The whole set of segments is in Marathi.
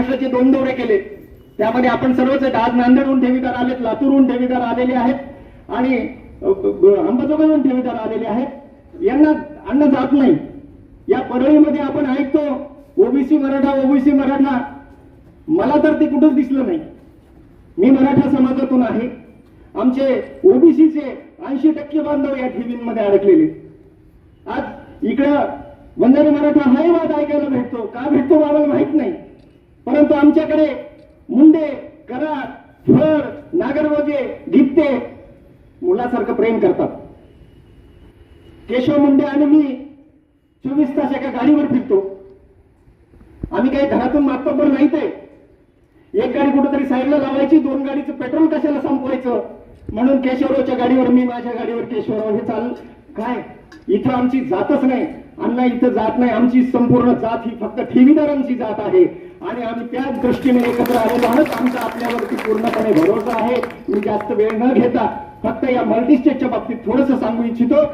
महाराष्ट्राचे दोन दौरे केले. त्यामध्ये आपण सर्वच आहेत. आज नांदेडहून ठेवीदार आलेत लातूरहून ठेवीदार आलेले आहेत आणि अंबाजोगाईहून ठेवीदार आलेले आहेत. यांना अन्न जात नाही. या परळीमध्ये आपण ऐकतो ओबीसी मराठा ओबीसी मराठा. मला तर ते कुठंच दिसलं नाही. मी मराठा समाजातून आहे. आमचे ओबीसीचे ऐंशी टक्के बांधव या ठेवींमध्ये अडकलेले. आज इकडं बंजारी मराठा हा वाद ऐकायला भेटतो. का भेटतो मला माहीत नाही. परंतु आमच्याकडे मुंडे कराड फळ नागरवजे गित्ते मुलासारखं प्रेम करतात. केशव मुंडे आणि मी चोवीस तास एका गाडीवर फिरतो. आम्ही काही घरातून मातबर नाही ते एक गाडी कुठेतरी साईडला लावायची दोन गाडीचं पेट्रोल कशाला संपवायचं? म्हणून केशवरावच्या गाडीवर मी माझ्या गाडीवर केशवराव हे चाल काय? इथं आमची जातच नाही. अण्णा इथं जात नाही. आमची संपूर्ण जात ही फक्त ठेवीदारांची जात आहे. आणि आम्ही त्याच दृष्टीने एकत्र आलेलो आहोत आमचा आपल्यावरती पूर्णपणे भरोसा आहे. मी जास्त वेळ न घेता फक्त या मल्टीस्टेटच्या बाबतीत थोडंसं सांगू इच्छितो.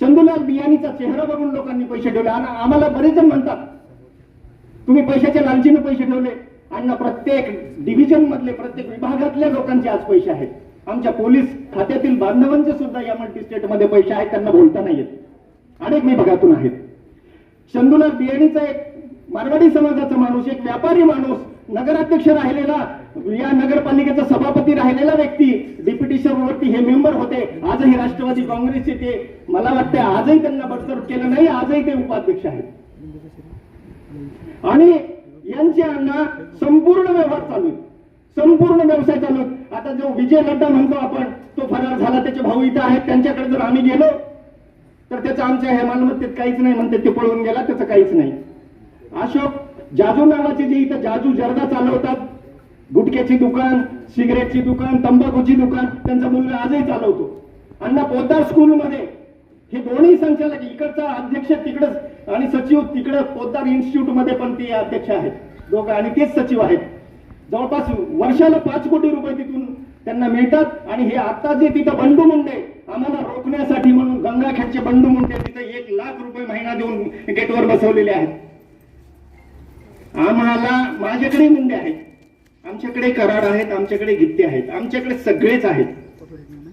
चंदूलाल बियाणीचा चेहरा बघून लोकांनी पैसे ठेवले. आणि आम्हाला बरेच जण म्हणतात तुम्ही पैशाच्या लालचीने पैसे ठेवले. आणि प्रत्येक डिव्हिजन मधले प्रत्येक विभागातल्या लोकांचे आज पैसे आहेत. आमच्या पोलीस खात्यातील बांधवांचे सुद्धा या मल्टीस्टेटमध्ये पैसे आहेत त्यांना बोलता नाही येत. अनेक विभागातून आहेत. चंदूलाल बियाणीचा एक मारवाडी समाजाचा माणूस एक व्यापारी माणूस नगराध्यक्ष राहिलेला या नगरपालिकेचा सभापती राहिलेला व्यक्ती डिप्युटी वरती हे मेंबर होते आजही राष्ट्रवादी काँग्रेसचे ते मला वाटतं आजही त्यांना बडतर्फ केलं नाही आजही ते उपाध्यक्ष आहेत आणि यांचे अण्णा संपूर्ण व्यवहार चालू आहे. संपूर्ण व्यवसाय चालू आहे. आता जो विजय लड्डा म्हणतो आपण तो फरार झाला त्याचे भाऊ इथं आहेत त्यांच्याकडे जर आम्ही गेलो तर त्याचं आमच्या ह्या मालमत्तेत काहीच नाही म्हणते ते पळून गेला त्याचं काहीच नाही अशोक जाजू नावाचे जे इथं जाजू जर्दा चालवतात गुटख्याची दुकान सिगरेटची दुकान तंबाखूची दुकान त्यांचा मुलगा आजही चालवतो. अण्णा पोद्दार स्कूलमध्ये. हे दोन्ही संचालक इकडचा अध्यक्ष तिकडच आणि सचिव तिकडं पोद्दार इन्स्टिट्यूटमध्ये पण ते अध्यक्ष आहेत. दोघं आणि तेच सचिव आहेत. जवळपास वर्षाला पाच कोटी रुपये तिथून त्यांना मिळतात आणि हे आता जे तिथं बंडू मुंडे आम्हाला रोखण्यासाठी म्हणून गंगाखेडचे बंडू मुंडे तिथं एक लाख रुपये महिना देऊन गेटवर बसवलेले आहेत. आम्हाला माझ्याकडे मुंडे आहेत. आमच्याकडे करार आहेत आमच्याकडे गित्ते आहेत आमच्याकडे सगळेच आहेत.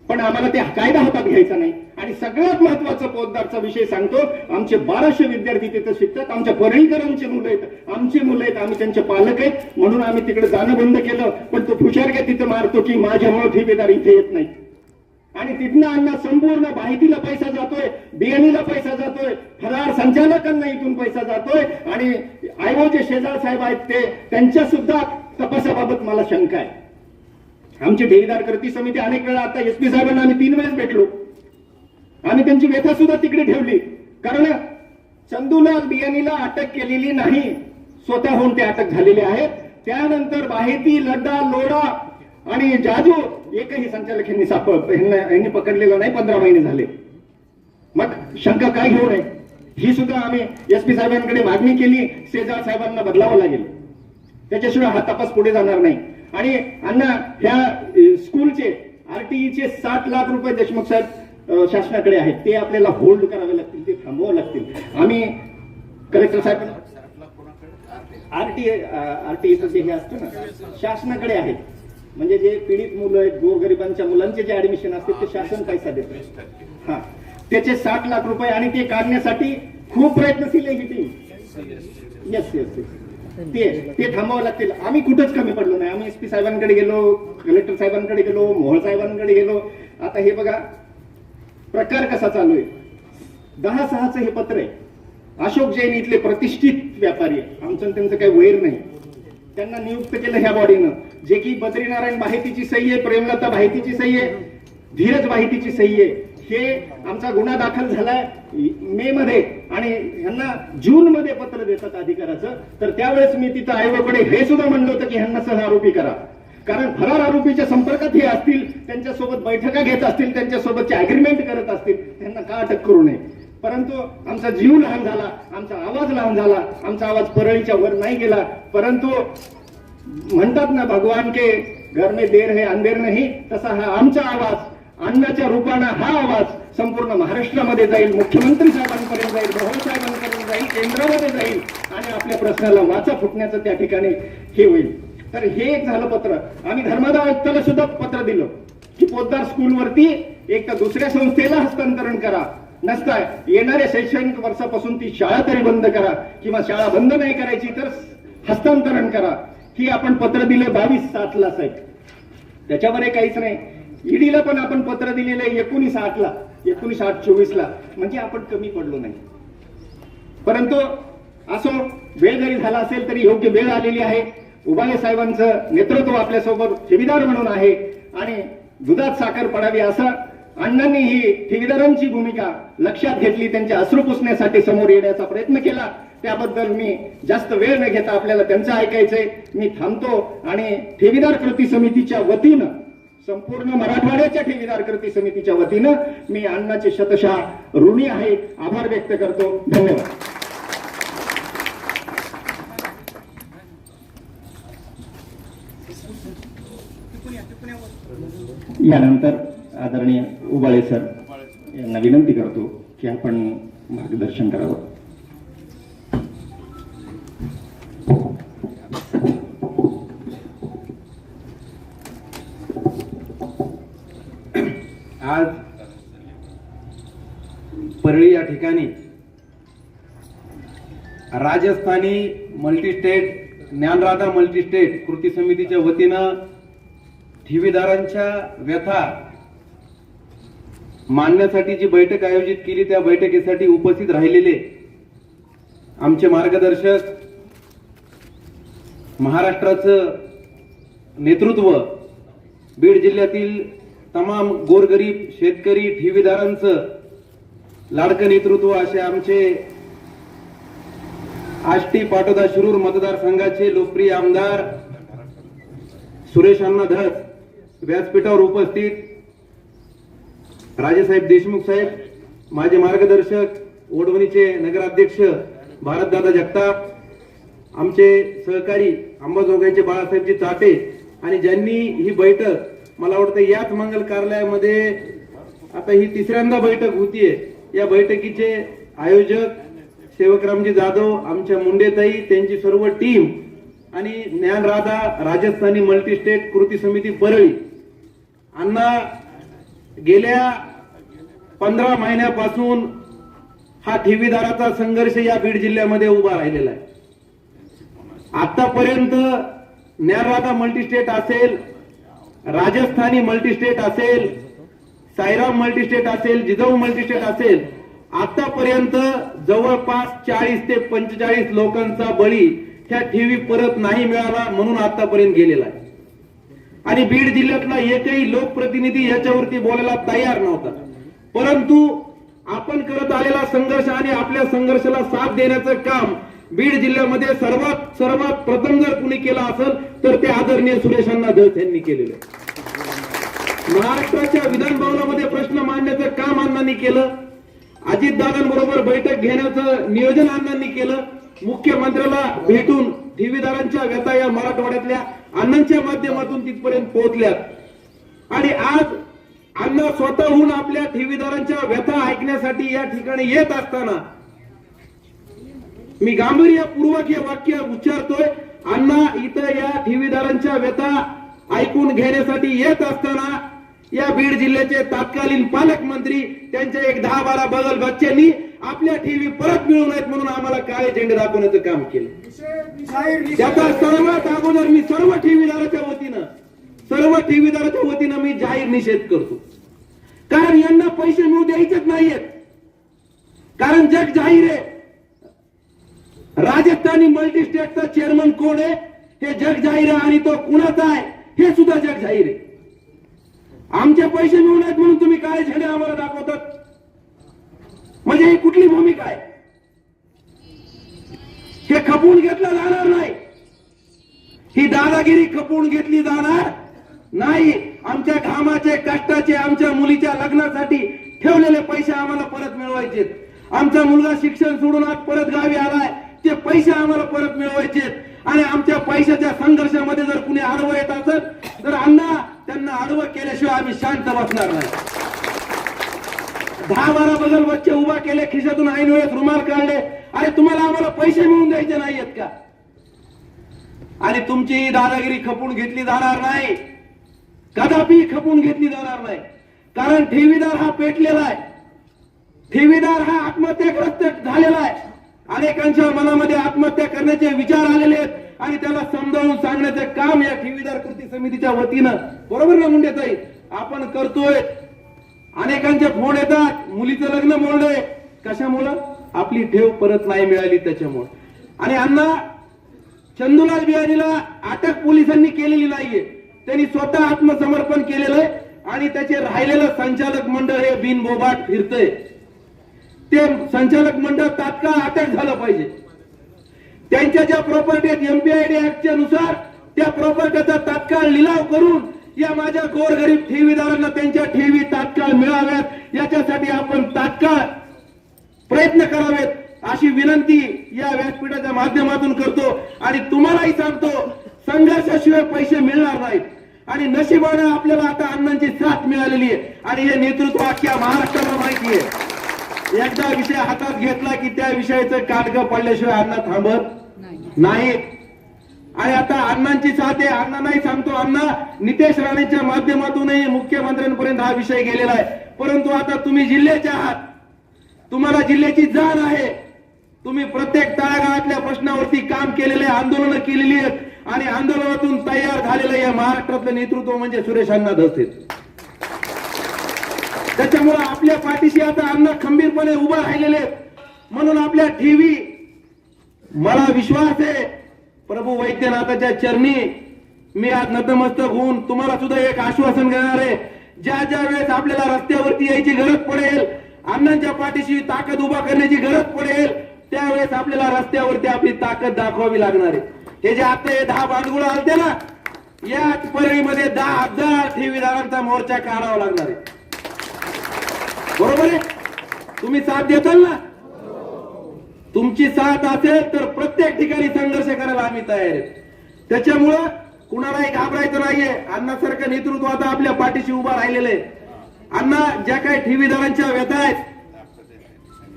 पण आम्हाला ते कायदा हातात घ्यायचा नाही. आणि सगळ्यात महत्त्वाचा पोतदारचा विषय सांगतो आमचे बाराशे विद्यार्थी तिथे शिकतात आमच्या परळीकरांची मुलं आहेत आमची मुलं आहेत आम्ही त्यांचे पालक आहेत म्हणून आम्ही तिकडे जाणं बंद केलं पण तो फुशारक्या तिथे मारतो की माझ्यामुळे ठेकेदार इथे येत नाही. आणि तिथनं अण्णा संपूर्ण माहितीला पैसा जातोय बियाणीला पैसा जातोय फरार संचालकांना इथून पैसा जातोय आणि आयोजे शेजार साहेब आहेत ते त्यांच्या सुद्धा तपासाबाबत मला शंका आहे. आमची ठेवीदार कृती समिती अनेक वेळा आता एस पी साहेबांना आम्ही तीन वेळेस भेटलो. आम्ही त्यांची व्यथा सुद्धा तिकडे ठेवली. कारण चंदूला बियाणीला अटक केलेली नाही. स्वतःहून ते अटक झालेले आहेत. त्यानंतर माहिती लड्डा लोडा आणि जाजू एकही संचालक यांनी सापड यांनी पकडलेलं नाही पंधरा महिने झाले. मग शंका काय घेऊ नये? ही सुद्धा आम्ही एस पी साहेबांकडे मागणी केली शेजार साहेबांना बदलावं लागेल. त्याच्याशिवाय हा तपास पुढे जाणार नाही. आणि अण्णा ह्या स्कूलचे आरटीईचे साठ लाख रुपये देशमुख साहेब शासनाकडे आहेत. ते आपल्याला होल्ड करावे लागतील ते थांबवावे लागतील. आम्ही कलेक्टर साहेब आरटीए आरटीईचं जे हे असतं ना शासनाकडे आहेत म्हणजे जे पीडित मुलं आहेत गोरगरिबांच्या मुलांचे जे ऍडमिशन असते ते शासन पैसा देतं. हा. त्याचे साठ लाख रुपये आणि ते काढण्यासाठी खूप प्रयत्नशील आहे ही टीम येस येस ते ते थांबावं लागतील. आम्ही कुठंच कमी पडलो नाही. आम्ही एस पी साहेबांकडे गेलो कलेक्टर साहेबांकडे गेलो मोहोळ साहेबांकडे गेलो. आता हे बघा प्रकार कसा चालू आहे? दहा सहाचं हे पत्र आहे. अशोक जैन इथले प्रतिष्ठित व्यापारी आहे आमचं त्यांचं काही वैर नाही. त्यांना नियुक्त केलं ह्या बॉडीनं जे की बद्रीनारायण माहितीची सही आहे प्रेमलता माहितीची सही आहे धीरज माहितीची सही आहे. हे आमचा गुन्हा दाखल झालाय. मे मध्ये आणि ह्यांना जून मध्ये पत्र देतात अधिकाराचं. तर त्यावेळेस मी तिथं आयोगाकडे हे सुद्धा म्हणलं होतं की ह्यांना सह आरोपी करा. कारण फरार आरोपीच्या संपर्कात हे असतील त्यांच्यासोबत बैठका घेत असतील त्यांच्यासोबतचे अग्रीमेंट करत असतील त्यांना का अटक करू नये? परंतु आमचा जीव लहान झाला आमचा आवाज लहान झाला आमचा आवाज परळीच्या वर नाही गेला. परंतु म्हणतात ना भगवान के घर में देर है अंधेर नाही तसा हा आमचा आवाज. अन्नाच्या रूपानं हा आवाज संपूर्ण महाराष्ट्रामध्ये जाईल मुख्यमंत्री साहेबांपर्यंत जाईल भवन साहेबांपर्यंत जाईल केंद्रामध्ये जाईल आणि आपल्या प्रश्नाला वाचा फुटण्याचं त्या ठिकाणी हे होईल. तर हे एक झालं पत्र. आम्ही धर्मादाय आयुक्ताला सुद्धा पत्र दिलं की पोद्दार स्कूलवरती एक तर दुसऱ्या संस्थेला हस्तांतरण करा. नसताय येणाऱ्या शैक्षणिक वर्षापासून ती शाळा तरी बंद करा. किंवा शाळा बंद नाही करायची तर हस्तांतरण करा. की आपण पत्र दिले बावीस सातला साहेब. त्याच्यावर काहीच नाही. ईडीला पण आपण पत्र दिलेलं आहे एकोणीस आठला एकोणीस आठ चोवीसला. म्हणजे आपण कमी पडलो नाही. परंतु असो वेळ जरी झाला असेल तरी योग्य वेळ आलेली आहे. उबाळे साहेबांचं नेतृत्व आपल्यासोबत ठेवीदार म्हणून आहे आणि दुधात साखर पडावी असं अण्णांनी ही ठेवीदारांची भूमिका लक्षात घेतली त्यांच्या अश्रू पुसण्यासाठी समोर येण्याचा प्रयत्न केला. त्याबद्दल मी जास्त वेळ न घेता आपल्याला त्यांचं ऐकायचंय. मी थांबतो आणि ठेवीदार कृती समितीच्या वतीनं संपूर्ण मराठवाड्याच्या ठेवीदार कृती समितीच्या वतीनं मी अण्णाचे शतशा ऋणी आहे आभार व्यक्त करतो. धन्यवाद. यानंतर आदरणीय उबाळे सर यांना विनंती करतो की आपण मार्गदर्शन करावं. आज परळी या ठिकाणी राजस्थानी मल्टीस्टेट ज्ञानराधा मल्टीस्टेट कृती समितीच्या वतीनं ठेवीदारांच्या व्यथा मांडण्यासाठी जी बैठक आयोजित केली त्या बैठकीसाठी उपस्थित राहिलेले आमचे मार्गदर्शक महाराष्ट्राचं नेतृत्व बीड जिल्ह्यातील तमाम गोरगरीब शेतकरी ठेवीदारांचं लाडकं नेतृत्व असे आमचे आष्टी पाटोदा शिरूर मतदारसंघाचे लोकप्रिय आमदार सुरेश अण्णा धस व्यासपीठावर उपस्थित राजेसाहेब देशमुख साहेब माझे मार्गदर्शक ओढवणीचे नगराध्यक्ष भारतदादा जगताप आमचे सहकारी अंबाजोगाईचे बाळासाहेबजी चाटे आणि ज्यांनी ही बैठक मला वाटतं याच मंगल कार्यालयामध्ये आता ही तिसऱ्यांदा बैठक होतीये. या बैठकीचे आयोजक सेवकरामजी जाधव आमच्या मुंडेताई त्यांची सर्व टीम आणि ज्ञानराधा राजस्थानी मल्टीस्टेट कृती समिती परळी. अण्णा गेल्या पंधरा महिन्यापासून हा ठेवीदाराचा संघर्ष या बीड जिल्ह्यामध्ये उभा राहिलेला आहे. आतापर्यंत ज्ञानराधा मल्टीस्टेट असेल राजस्थानी मल्टीस्टेट असेल साईराम मल्टीस्टेट असेल जिजाऊ मल्टीस्टेट असेल आतापर्यंत जवळपास चाळीस ते पंचेचाळीस लोकांचा बळी ह्या ठेवी परत नाही मिळाला म्हणून आतापर्यंत गेलेला आहे. आणि बीड जिल्ह्यातला एकही लोकप्रतिनिधी याच्यावरती बोलायला तयार नव्हता. परंतु आपण करत आलेला संघर्ष आणि आपल्या संघर्षाला साथ देण्याचं काम बीड जिल्ह्यामध्ये सर्वात सर्वात प्रथम जर कुणी केलं असेल तर ते आदरणीय सुरेशांना धस यांनी केलेलं महाराष्ट्राच्या विधान भवनामध्ये प्रश्न मांडण्याचं काम अण्णांनी केलं. अजितदादांबरोबर बैठक घेण्याचं नियोजन अण्णांनी केलं. मुख्यमंत्र्याला भेटून ठेवीदारांच्या व्यथा या मराठवाड्यातल्या अण्णांच्या माध्यमातून तिथपर्यंत पोहोचल्यात. आणि आज अण्णा स्वतःहून आपल्या ठेवीदारांच्या व्यथा ऐकण्यासाठी या ठिकाणी येत असताना मी गांभीर्यपूर्वक हे वाक्य उच्चारतोय. अण्णा इथं या ठेवीदारांच्या व्यथा ऐकून घेण्यासाठी येत असताना या बीड जिल्ह्याचे तत्कालीन पालकमंत्री त्यांच्या एक दहा बारा बगल बच्च्यांनी आपल्या ठेवी परत मिळू नयेत म्हणून आम्हाला काळे झेंडे दाखवण्याचं काम केलं. त्याचा सर्वात अगोदर मी सर्व ठेवीदाराच्या वतीनं सर्व ठेवीदाराच्या वतीनं मी जाहीर निषेध करतो. कारण यांना पैसे मिळू द्यायचेच नाहीयेत. कारण जग जाहीर आहे. राजस्थानी मल्टी स्टेटचा चेअरमन कोण आहे? हे जग जाहीर आहे आणि तो कुणाचा आहे? हे सुद्धा जग जाहीर आहे. आमचे पैसे मिळू नयेत म्हणून तुम्ही काळे झेंडे आम्हाला दाखवतात. म्हणजे ही कुठली भूमिका आहे? हे खपवून घेतलं जाणार नाही. ही दादागिरी खपवून घेतली जाणार नाही. आमच्या घामाचे कष्टाचे आमच्या मुलीच्या लग्नासाठी ठेवलेले पैसे आम्हाला परत मिळवायचे आमचा मुलगा शिक्षण सोडून आज परत गावी आलाय. ते पैसे आम्हाला परत मिळवायचे आणि आमच्या पैशाच्या संघर्षामध्ये जर कुणी आडवं येत असेल तर अण्णा त्यांना आडवं केल्याशिवाय आम्ही शांत बसणार नाही. दहा बारा बदल बच्चे उभा केले खिशातून ऐन वेळेत रुमाल काढले. अरे तुम्हाला आम्हाला पैसे मिळून द्यायचे नाहीयेत का? आणि तुमची दादागिरी खपून घेतली जाणार नाही. कदापि खपून घेतली जाणार नाही. कारण ठेवीदार हा पेटलेला आहे. ठेवीदार हा आत्महत्याग्रस्त झालेला आहे. अनेकांच्या मनामध्ये आत्महत्या करण्याचे विचार आलेले आहेत आणि त्याला समजावून सांगण्याचे काम या ठेवीदार कृती समितीच्या वतीनं बरोबर ना मुंडेताई आपण करतोय. अनेकांचे फोन येतात. मुलीचं लग्न मोडलंय. कशामुळं? आपली ठेव परत नाही मिळाली त्याच्यामुळं. आणि अण्णा चंदूलाल बिहारीला अटक पोलिसांनी केलेली नाहीये. त्यांनी स्वतः आत्मसमर्पण केलेलं आहे आणि त्याचे राहिलेलं संचालक मंडळ हे बिनबोबाट फिरतंय. ते संचालक मंडळ तात्काळ अटक झालं पाहिजे. त्यांच्या ज्या प्रॉपर्टी आहेत एमपीआयडी ऍक्टच्या नुसार त्या प्रॉपर्टीचा तात्काळ लिलाव करून या माझ्या गोरगरीब ठेवीदारांना त्यांच्या ठेवी तात्काळ मिळाव्यात. याच्यासाठी आपण तात्काळ प्रयत्न करावेत अशी विनंती या व्यासपीठाच्या माध्यमातून करतो. आणि तुम्हालाही सांगतो संघर्षाशिवाय पैसे मिळणार नाहीत. आणि नशिबानं आपल्याला आता अण्णांची साथ मिळालेली आहे. आणि हे नेतृत्व अख्ख्या महाराष्ट्राला माहिती आहे. एकदा विषय हातात घेतला की त्या विषयाचं काटग पडल्याशिवाय अण्णा थांबत नाही. आणि आता अण्णांची साथ आहे. अण्णांनाही सांगतो अण्णा नितेश राणेच्या माध्यमातूनही मुख्यमंत्र्यांपर्यंत हा विषय गेलेला आहे. परंतु आता तुम्ही जिल्ह्याचे आहात. तुम्हाला जिल्ह्याची जाण आहे. तुम्ही प्रत्येक तळागाळातल्या प्रश्नावरती काम केलेले आंदोलनं केलेली आहेत. आणि आंदोलनातून तयार झालेलं या महाराष्ट्रातलं नेतृत्व म्हणजे सुरेश अण्णा धसते. त्याच्यामुळे आपल्या पाठीशी आता ठामपणे उभं राहिलेले म्हणून आपल्या ठेवी मला विश्वास आहे. प्रभू वैद्यनाथाच्या चरणी मी आज नतमस्तक होऊन तुम्हाला सुद्धा एक आश्वासन देणार आहे. ज्या ज्या वेळेस आपल्याला रस्त्यावरती यायची गरज पडेल अण्णांच्या पाठीशी ताकद उभा करण्याची गरज पडेल त्यावेळेस आपल्याला रस्त्यावरती आपली ताकद दाखवावी लागणार आहे. हे जे आता हे दहा बांडगुळ आलते ना याच परळीमध्ये दहा हजार ठेवीदारांचा मोर्चा काढावा लागणार आहे. बरोबर आहे? तुम्ही साथ देताल ना? तुमची साथ असेल तर प्रत्येक ठिकाणी संघर्ष करायला आम्ही तयार त्याच्यामुळं कुणालाही घाबरायचं नाहीये. अण्णासारखं नेतृत्व आता आपल्या पाठीशी उभा राहिलेलं आहे. अण्णा ज्या काही ठेवीदारांच्या व्यथा आहेत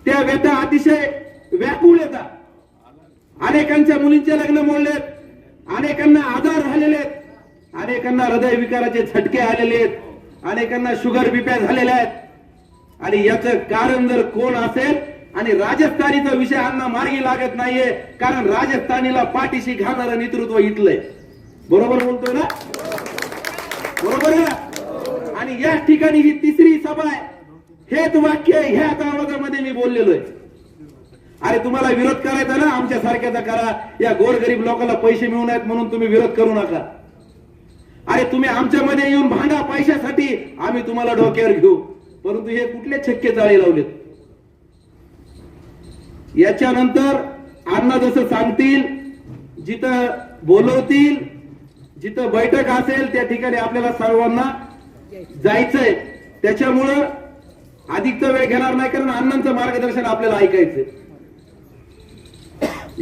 त्या व्यथा अतिशय व्याकुळ येतात अनेकांच्या मुलींचे लग्न मोडलेत. अनेकांना आजार झालेले आहेत. अनेकांना हृदयविकाराचे झटके आलेले आहेत. अनेकांना शुगर बिप्या झालेल्या आहेत. आणि याचं कारण जर कोण असेल आणि राजस्थानीचा विषय अण्णा मार्गी लागत नाहीये कारण राजस्थानीला पाठीशी घालणारं नेतृत्व इथलंय. बरोबर बोलतोय ना? बरोबर आहे ना? आणि या ठिकाणी ही तिसरी सभा आहे. हेच वाक्य ह्याच आवाजामध्ये मी बोललेलो आहे. अरे तुम्हाला विरोध करायचा ना आमच्या सारख्याचा करा. या गोरगरीब लोकांना पैसे मिळून आहेत म्हणून तुम्ही विरोध करू नका. अरे तुम्ही आमच्यामध्ये येऊन भांडा पैशासाठी आम्ही तुम्हाला डोक्यावर घेऊ. परंतु हे कुठले छक्के जाळे लावलेत? याच्यानंतर अण्णा जसं सांगतील जिथं बोलवतील जिथं बैठक असेल त्या ठिकाणी आपल्याला सर्वांना जायचंय. त्याच्यामुळं अधिकचा वेळ घेणार नाही कारण अण्णांचं मार्गदर्शन आपल्याला ऐकायचंय.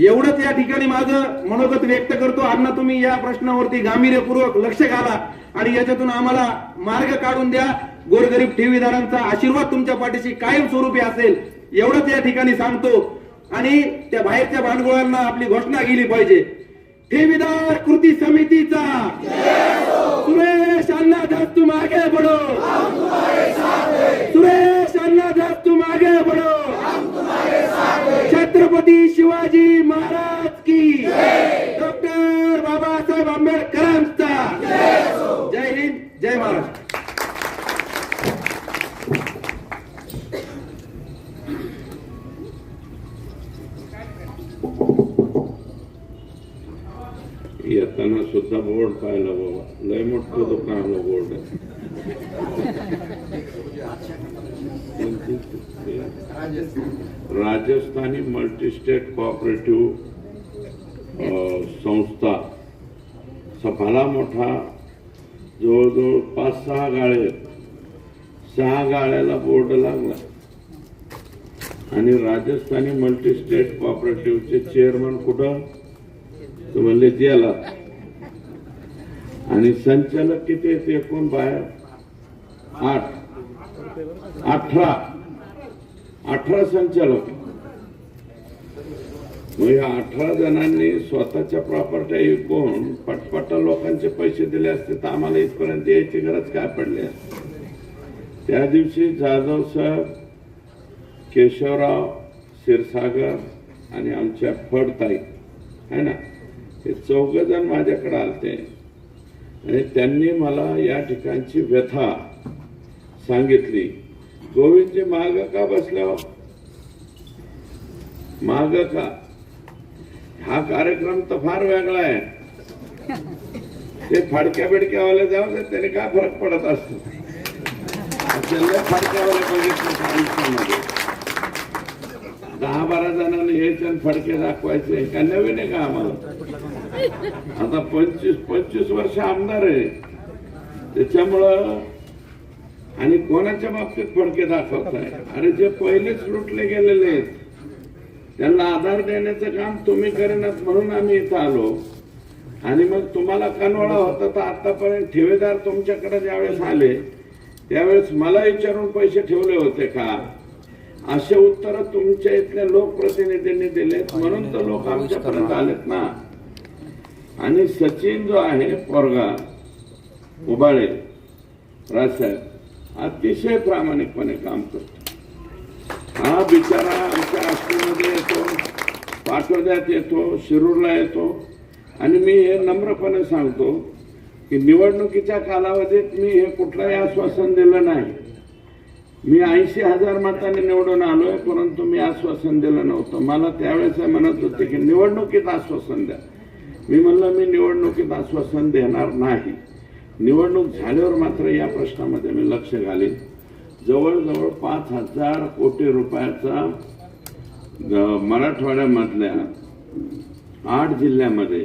एवढंच या ठिकाणी माझं मनोगत व्यक्त करतो. अण्णा तुम्ही या प्रश्नावरती गांभीर्यपूर्वक लक्ष घाला आणि याच्यातून आम्हाला मार्ग काढून द्या. गोरगरीब ठेवीदारांचा आशीर्वाद तुमच्या पाठीशी कायम स्वरूपी असेल एवढंच या ठिकाणी सांगतो. आणि त्या बाहेरच्या भांडगोळांना आपली घोषणा केली पाहिजे. ठेवीदार कृती समितीचा. सुरेश अण्णा दास तुम आगे बढ़ो सुरेश अण्णा दास तुम आगे बढ़ो छत्रपती शिवाजी महाराज की. डॉक्टर बाबासाहेब आंबेडकरांचा. जय हिंद जय महाराष्ट्र. येताना सुद्धा बोर्ड पाहिला बाबा लय मोठं दुकानाला बोर्ड आहे राजस्थानी मल्टीस्टेट कॉपरेटिव्ह संस्था सफाला मोठा जवळजवळ पाच सहा गाळे आहेत सहा गाळ्याला बोर्ड लागला आणि राजस्थानी मल्टीस्टेट कॉपरेटिव्हचे चेअरमन कुठं? तर म्हणले जेला. आणि संचालक किती आहेत? एकूण बाहेर? आठ. अठरा. अठरा संचालक. मग या अठरा जणांनी स्वतःच्या प्रॉपर्ट्या विकून पटपट लोकांचे पैसे दिले असते तर आम्हाला इथपर्यंत यायची गरज काय पडली असते? त्या दिवशी जाधव सर केशवराव क्षीरसागर आणि आमच्या फडताई है ना? हे चौघ जण माझ्याकडे आलते. आणि त्यांनी मला या ठिकाणची व्यथा सांगितली. गोविंदजी माग का बसल्या हो? माग का? हा कार्यक्रम तर फार वेगळा आहे. ते फडक्या बिडक्यावाले जाऊ दे त्याने काय फरक पडत असतो? फडक्यावाले बघितले दहा बारा जणांनी हे आणि फडके दाखवायचे. का नवीन आहे का आम्हाला? आता पंचवीस पंचवीस वर्ष आमदार आहे. त्याच्यामुळं आणि कोणाच्या बाबतीत फडके दाखवताय अरे जे पहिलेच लुटले गेलेले आहेत त्यांना आधार देण्याचं काम तुम्ही करेनात म्हणून आम्ही इथं आलो. आणि मग तुम्हाला कनवळा होता तर आतापर्यंत ठेवेदार तुमच्याकडे ज्यावेळेस आले त्यावेळेस मला विचारून पैसे ठेवले होते का? असे उत्तर तुमच्या इथल्या लोकप्रतिनिधींनी दिलेत. म्हणून तर लोक आमच्यापर्यंत आलेत ना. आणि सचिन जो आहे पोरगा उबाळे राजसाहेब अतिशय प्रामाणिकपणे काम करतो. हा बिचारा आमच्या आष्टीमध्ये येतो पाटोद्यात येतो शिरूरला येतो. आणि मी हे नम्रपणे सांगतो की निवडणुकीच्या कालावधीत मी हे कुठलंही आश्वासन दिलं नाही. मी ऐंशी हजार मतांनी निवडून आलोय परंतु मी आश्वासन दिलं नव्हतं. मला त्यावेळेस म्हणत होते की निवडणुकीत आश्वासन द्या. मी म्हणलं मी निवडणुकीत आश्वासन देणार नाही. निवडणूक झाल्यावर मात्र या प्रश्नामध्ये मी लक्ष घालेन. जवळजवळ पाच हजार कोटी रुपयाचा मराठवाड्यामधल्या आठ जिल्ह्यामध्ये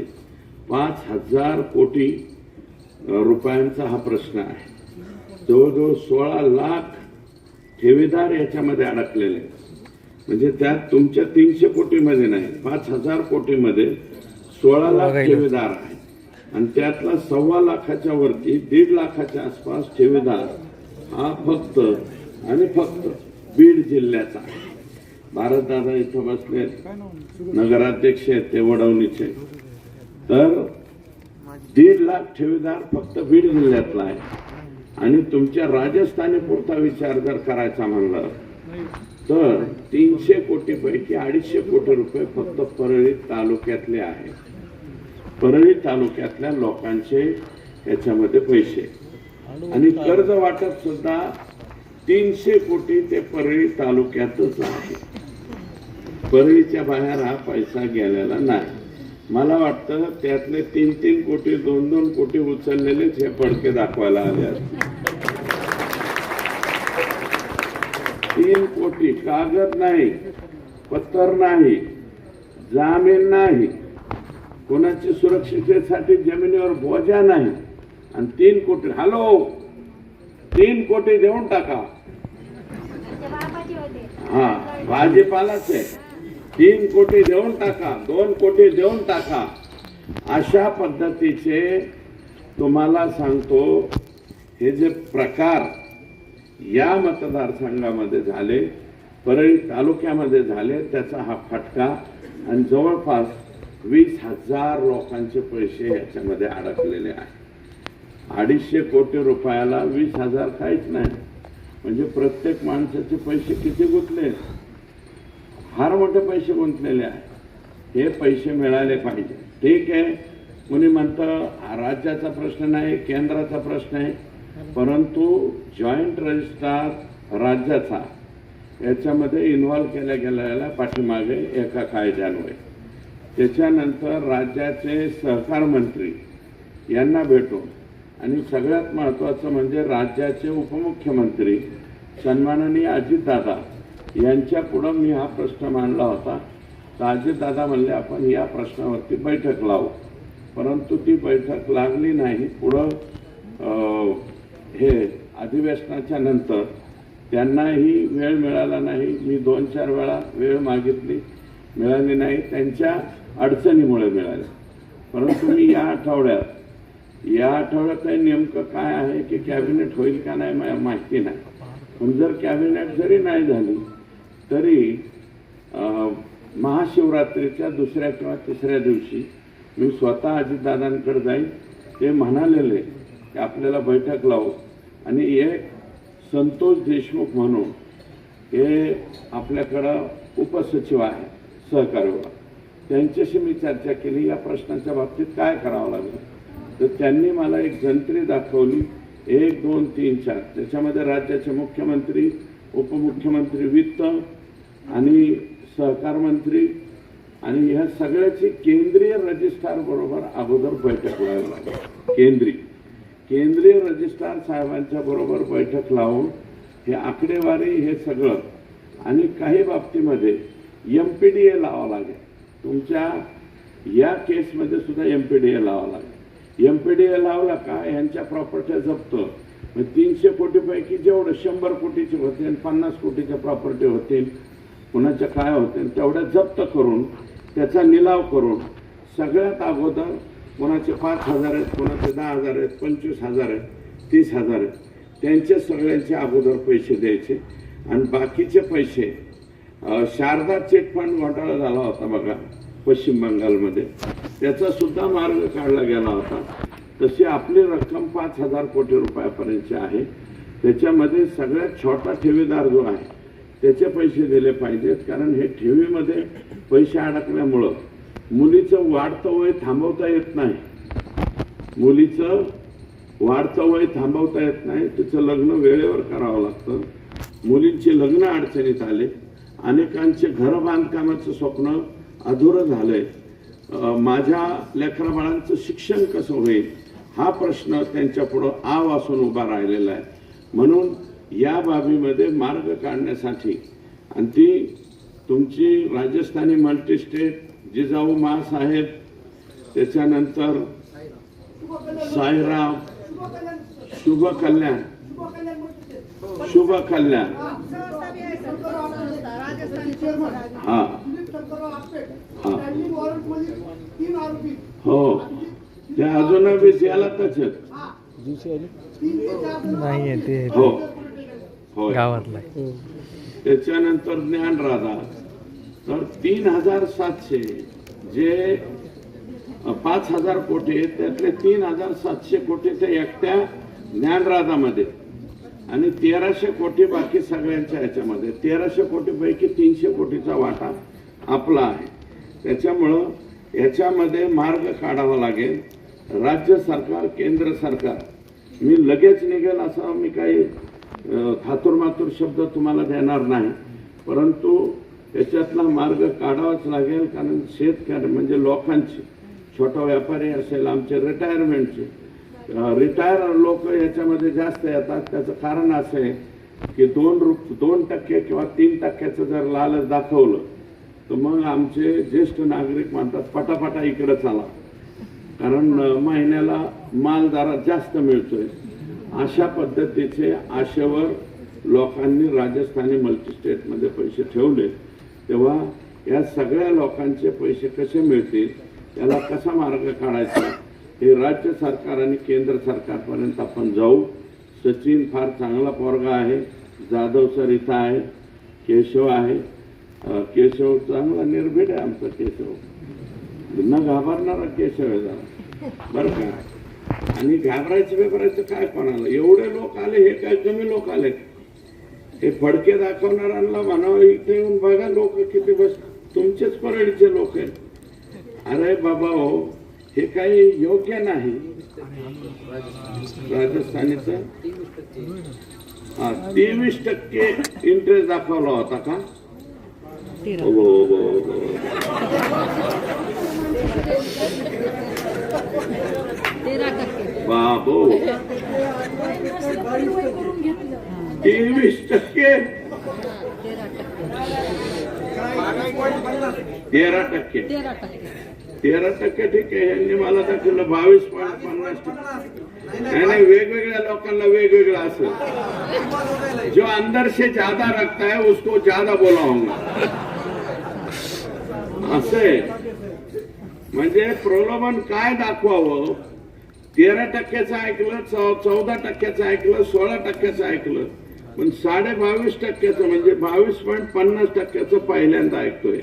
पाच हजार कोटी रुपयांचा हा प्रश्न आहे. जवळजवळ सोळा लाख ठेवीदार याच्यामध्ये अडकलेले आहेत. म्हणजे त्यात तुमच्या तीनशे कोटीमध्ये नाही पाच हजार कोटीमध्ये सोळा लाख ठेवीदार आहेत. आणि त्यातला सव्वा लाखाच्या वरती दीड लाखाच्या आसपास ठेवीदार हा फक्त आणि फक्त बीड जिल्ह्याचा. भारतदादा इथं बसले नगराध्यक्ष आहेत ते वडवणीचे. तर दीड लाख ठेवीदार फक्त बीड जिल्ह्यातला आहे. आणि तुमच्या राजस्थानी पुरता विचार जर करायचा म्हणलं तर तीनशे कोटी पैकी अडीचशे कोटी रुपये फक्त परळी तालुक्यातले आहेत. परळी तालुक्यातल्या लोकांचे याच्यामध्ये पैसे. आणि कर्ज वाटप सुद्धा तीनशे कोटी ते परळी तालुक्यातच आहे. परळीच्या बाहेर हा पैसा गेलेला नाही. मला वाटतं त्यातले तीन तीन कोटी दोन दोन कोटी उचललेलेच हे पडके दाखवायला आले आहेत. तीन कोटी कागद नाही पत्तर नाही जामीन नाही. कोणाची सुरक्षिततेसाठी जमिनीवर बोजा नाही आणि तीन कोटी हॅलो तीन कोटी देऊन टाका. हा भाजीपालाच आहे. तीन कोटी देऊन टाका दोन कोटी देऊन टाका. अशा पद्धतीचे तुम्हाला सांगतो हे जे प्रकार या मतदारसंघामध्ये झाले परळी तालुक्यामध्ये झाले त्याचा हा फटका आणि जवळपास वीस हजार लोकांचे पैसे याच्यामध्ये अडकलेले आहेत. अडीचशे कोटी रुपयाला वीस हजार काहीच नाही. म्हणजे प्रत्येक माणसाचे पैसे किती गुंतले? फार मोठे पैसे गुंतलेले आहेत. हे पैसे मिळाले पाहिजे. ठीक आहे. कोणी म्हणतं राज्याचा प्रश्न नाही केंद्राचा प्रश्न आहे. परंतु जॉईंट रजिस्ट्रार राज्याचा याच्यामध्ये इन्व्हॉल्व केल्या गेलेल्या पाठीमागे एका कायद्यान्वये. त्याच्यानंतर राज्याचे सहकार मंत्री यांना भेटून आणि सगळ्यात महत्त्वाचं म्हणजे राज्याचे उपमुख्यमंत्री सन्माननीय अजितदादा यांच्या पुढं मी हा प्रश्न मांडला होता. तर अजितदादा म्हणले आपण या प्रश्नावरती बैठक लावू. परंतु ती बैठक लागली नाही. पुढं हे अधिवेशनाच्या नंतर त्यांनाही वेळ मिळाला नाही. मी दोन चार वेळा वेळ मागितली. मिळाली नाही त्यांच्या अडचणीमुळे मिळाले. परंतु मी या आठवड्यात या आठवड्यात काही नेमकं काय आहे की कॅबिनेट होईल का नाही मला माहिती नाही. पण जर कॅबिनेट जरी नाही झाली तरी महाशिवरात्रीच्या दुसऱ्या किंवा तिसऱ्या दिवशी मी स्वतः अजितदादांकडे जाईन. ते म्हणालेले की आपल्याला बैठक लावू. आणि एक संतोष देशमुख म्हणून हे आपल्याकडं उपसचिव आहे सहकार्य होता त्यांच्याशी मी चर्चा केली या प्रश्नाच्या बाबतीत काय करावं लागेल? तर त्यांनी मला एक जंत्री दाखवली एक दोन तीन चार. त्याच्यामध्ये राज्याचे मुख्यमंत्री उपमुख्यमंत्री वित्त आणि सहकार मंत्री आणि ह्या सगळ्याची केंद्रीय रजिस्ट्रार बरोबर अगोदर बैठक लावावी लागली. केंद्रीय. केंद्रीय रजिस्ट्रार साहेबांच्या बरोबर बैठक लावून हे आकडेवारी हे सगळं आणि काही बाबतीमध्ये एम पी डी ए लावावं लागेल. तुमच्या या केसमध्ये सुद्धा एम पी डी ए लावावं लागेल. एम पी डी ए लावला का यांच्या प्रॉपर्ट्या जप्त. मग तीनशे कोटीपैकी जेवढं शंभर कोटीचे होतील पन्नास कोटीच्या प्रॉपर्टी होतील कुणाच्या काय होतील तेवढ्या जप्त करून त्याचा निलाव करून सगळ्यात अगोदर कोणाचे पाच हजार आहेत कोणाचे दहा हजार आहेत पंचवीस हजार आहेत तीस हजार आहेत त्यांचे सगळ्यांचे अगोदर पैसे द्यायचे आणि बाकीचे पैसे शारदा चिटफंड घोटाळा झाला होता बघा पश्चिम बंगालमध्ये. त्याचा सुद्धा मार्ग काढला गेला होता. तशी आपली रक्कम पाच हजार कोटी रुपयापर्यंतची आहे. त्याच्यामध्ये सगळ्यात छोटा ठेवीदार जो आहे त्याचे पैसे दिले पाहिजेत कारण हे ठेवीमध्ये पैसे अडकल्यामुळं मुलीचं वाढतं वय थांबवता येत नाही. मुलीचं वाढतं वय थांबवता येत नाही. तिचं लग्न वेळेवर करावं लागतं. मुलींची लग्न अडचणीत आले. अनेकांचे घर बांधकामाचं स्वप्न अधुरं झालंय. माझ्या लेकराबाळांचं शिक्षण कसं होईल हा प्रश्न त्यांच्या पुढं आ वासून उभा राहिलेला आहे. म्हणून या बाबीमध्ये मार्ग काढण्यासाठी आणि ती तुमची राजस्थानी मल्टीस्टेट जिजाऊ साहेब त्याच्यानंतर साईराम शुभ कल्याण शुभ कल्याण हा. हा. हो. ते अजूनही जेलातच आहेत नाहीये ते. हो. हो. गावातला. त्याच्यानंतर ज्ञानराधा तर तीन हजार सातशे जे पाच हजार कोटी आहेत, त्यातले तीन हजार सातशे कोटी ते एकट्या ज्ञानराधामध्ये आणि तेराशे कोटी बाकी सगळ्यांच्या ह्याच्यामध्ये. तेराशे कोटीपैकी तीनशे कोटीचा वाटा आपला आहे. त्याच्यामुळं याच्यामध्ये मार्ग काढावा लागेल. राज्य सरकार केंद्र सरकार. मी लगेच निघेल असा मी काही थातुरमातुर शब्द तुम्हाला देणार नाही. परंतु याच्यातला मार्ग काढावाच लागेल कारण शेतकरी म्हणजे लोकांची छोटा व्यापारी असेल आमचे रिटायरमेंटचे रिटायर लोक याच्यामध्ये जास्त येतात. त्याचं कारण असं आहे की दोन रुप दोन टक्के किंवा तीन टक्क्याचं जर लालच दाखवलं तर मग आमचे ज्येष्ठ नागरिक म्हणतात पटापटा इकडे चाला. कारण महिन्याला माल जरा जास्त मिळतोय. अशा पद्धतीचे आशेवर लोकांनी राजस्थानी मल्टीस्टेटमध्ये पैसे ठेवले. तेव्हा या सगळ्या लोकांचे पैसे कसे मिळतील त्याला कसा मार्ग काढायचा? हे राज्य सरकार आणि केंद्र सरकारपर्यंत आपण जाऊ. सचिन फार चांगला पोरगा आहे. जाधव सर इथं आहे केशव आहे. केशव चांगला निर्भीड आहे आमचा केशव. न घाबरणारा केशव आहे जरा. बरं का? आणि घाबरायचं बिबरायचं काय कोणाला? एवढे लोक आले हे काय कमी लोक आले हे फडके दाखवणाऱ्यांना म्हणावं इथे येऊन बघा लोक किती बस तुमचेच परळीचे लोक आहेत. अरे बाबा हो हे काही योग्य नाही. राजस्थानीच? हा तेवीस टक्के इंटरेस्ट दाखवला होता का? हो, हो, हो. बाबो. तेवीस टक्के. तेरा टक्के. तेरा टक्के ठीक आहे. यांनी मला दाखवलं बावीस पॉईंट पन्नास टक्के. नाही नाही वेगवेगळ्या लोकांना वेगवेगळं असं. जो अंदर से ज्यादा रखता है उसको ज्यादा बोलावंगा असं आहे. म्हणजे प्रलोभन काय दाखवावं? तेरा टक्क्याचं ऐकलं चौदा टक्क्याचं ऐकलं सोळा टक्क्याचं ऐकलं. पण साडे बावीस टक्क्याचं म्हणजे बावीस पॉईंट पन्नास टक्क्याचं पहिल्यांदा ऐकतोय.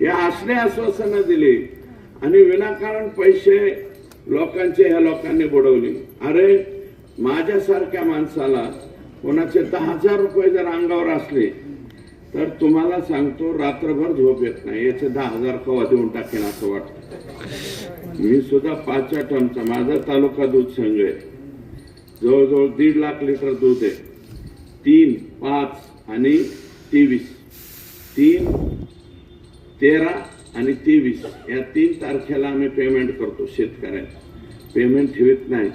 हे असले आश्वासनं दिली. आणि विनाकारण पैसे लोकांचे ह्या लोकांनी बुडवले. अरे माझ्यासारख्या माणसाला कोणाचे दहा हजार रुपये जर अंगावर असले तर तुम्हाला सांगतो रात्रभर झोप येत नाही. याचे दहा हजार कवा देऊन टाकेन असं वाटतं. मी सुद्धा पाचव्या टनचा माझा तालुका दूध संघ आहे. जवळजवळ दीड लाख लिटर दूध आहे. तीन पाच आणि तेवीस. तीन तेरा आणि तेवीस या तीन तारखेला आम्ही पेमेंट करतो शेतकऱ्यांना. पेमेंट ठेवत नाही.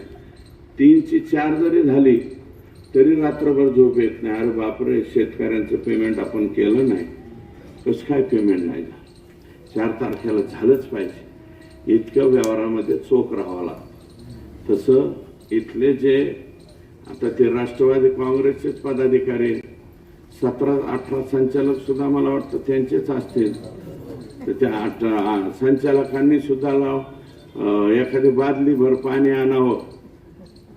तीनची चार जरी झाली तरी रात्रभर झोप येत नाही. अरे बापरे शेतकऱ्यांचं पेमेंट आपण केलं नाही. कसं काय पेमेंट नाही झालं? चार तारखेला झालंच पाहिजे. इतक्या व्यवहारामध्ये चोख राहावा लागतं. तसं इथले जे आता ते राष्ट्रवादी काँग्रेसचेच पदाधिकारी सतरा अठरा संचालक सुद्धा मला वाटतं त्यांचेच असतील. तर त्या संचालकांनी सुद्धा लाव एखादी बादली भर पाणी आणावं.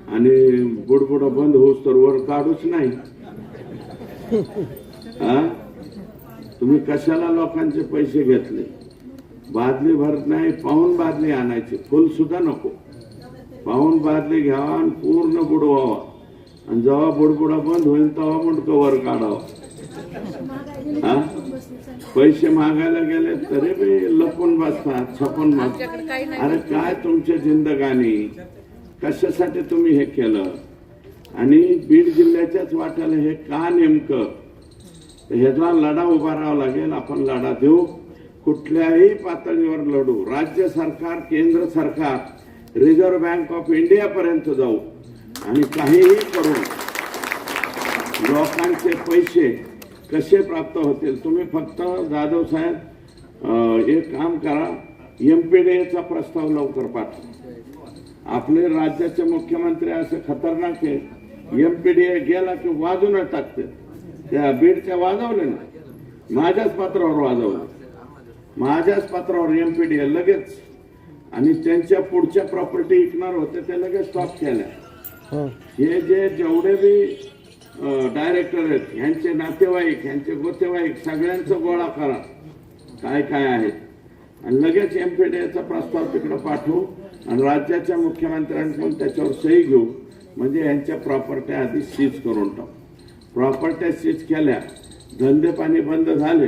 आणि बुडबुड बंद होऊस तर वर काढूच नाही. तुम्ही कशाला लोकांचे पैसे घेतले? बादली भरत नाही पाहून बादली आणायची. फुल सुद्धा नको. पाहून बादली घ्यावा आणि पूर्ण बुडवावा. आणि जेव्हा बुडबुडा बंद होईल तेव्हा मुंडकं वर काढावं. पैसे मागायला गेले तरी बी लपून बसतात छपून बसतात. अरे काय तुमच्या जिंदगानी? कशासाठी तुम्ही हे केलं? आणि बीड जिल्ह्याच्याच वाट्याला हे का नेमकं? ह्याचा लढा उभा राहावा लागेल आपण लढा देऊ. कुठल्याही पातळीवर लढू. राज्य सरकार केंद्र सरकार रिझर्व्ह बँक ऑफ इंडिया पर्यंत जाऊ. आणि काहीही करून लोकांचे पैसे कसे प्राप्त होतील? तुम्ही फक्त जाधव साहेब एक काम करा. एमपीडीएचा प्रस्ताव लवकर पाठवा. आपले राज्याचे मुख्यमंत्री असे खतरनाक आहे एमपीडीए गेला की वाजूनच टाकते. त्या बीडच्या वाजवले ना. माझ्याच पत्रावर वाजवलं. माझ्याच पत्रावर एमपीडीए लगेच. आणि त्यांच्या पुढच्या प्रॉपर्टी विकणार होते ते लगेच स्टॉप केल्या. हो. हे जे जेवढे बी डायरेक्टर आहेत. ह्यांचे नातेवाईक ह्यांचे गोतेवाईक सगळ्यांचं गोळा करा. काय काय आहेत आणि लगेच एमपीडीएचा प्रस्ताव तिकडे पाठवू आणि राज्याच्या मुख्यमंत्र्यांकडून त्याच्यावर सही घेऊ. म्हणजे यांच्या प्रॉपर्ट्या आधी सीज करून टाकू. प्रॉपर्ट्या सीज केल्या धंदे पाणी बंद झाले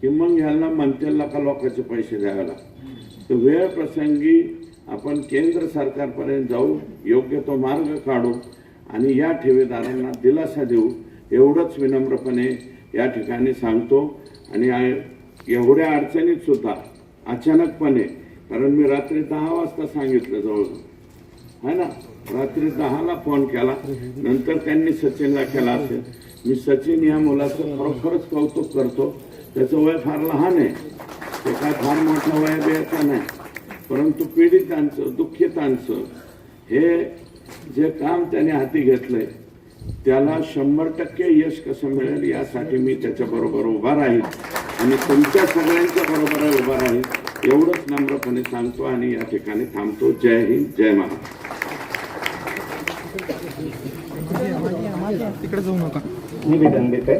की मग ह्यांना म्हणते का लोकांचे पैसे द्यावे लागतात तर वेळ प्रसंगी आपण केंद्र सरकारपर्यंत जाऊ योग्य तो मार्ग काढू. आणि या ठेवीदारांना दिलासा देऊ एवढंच विनम्रपणे या ठिकाणी सांगतो. आणि एवढ्या अडचणीत सुद्धा अचानकपणे कारण मी रात्री दहा वाजता सांगितलं जवळजवळ है ना? रात्री दहाला फोन केला. नंतर त्यांनी सचिनला केला असेल. मी सचिन या मुलाचं खरोखरच कौतुक करतो. त्याचं वय फार लहान आहे. ते काय फार मोठं वय द्यायचं नाही. परंतु पीडितांचं दुःखितांचं हे जे काम त्याने हाती घेतलंय त्याला शंभर टक्के यश कसं मिळेल यासाठी मी त्याच्या बरोबर उभा राहील आणि तुमच्या सगळ्यांच्या बरोबर उभा राहील एवढंच नम्रपणे सांगतो आणि या ठिकाणी थांबतो. जय हिंद जय महाराष्ट्र. निवेदन देत आहे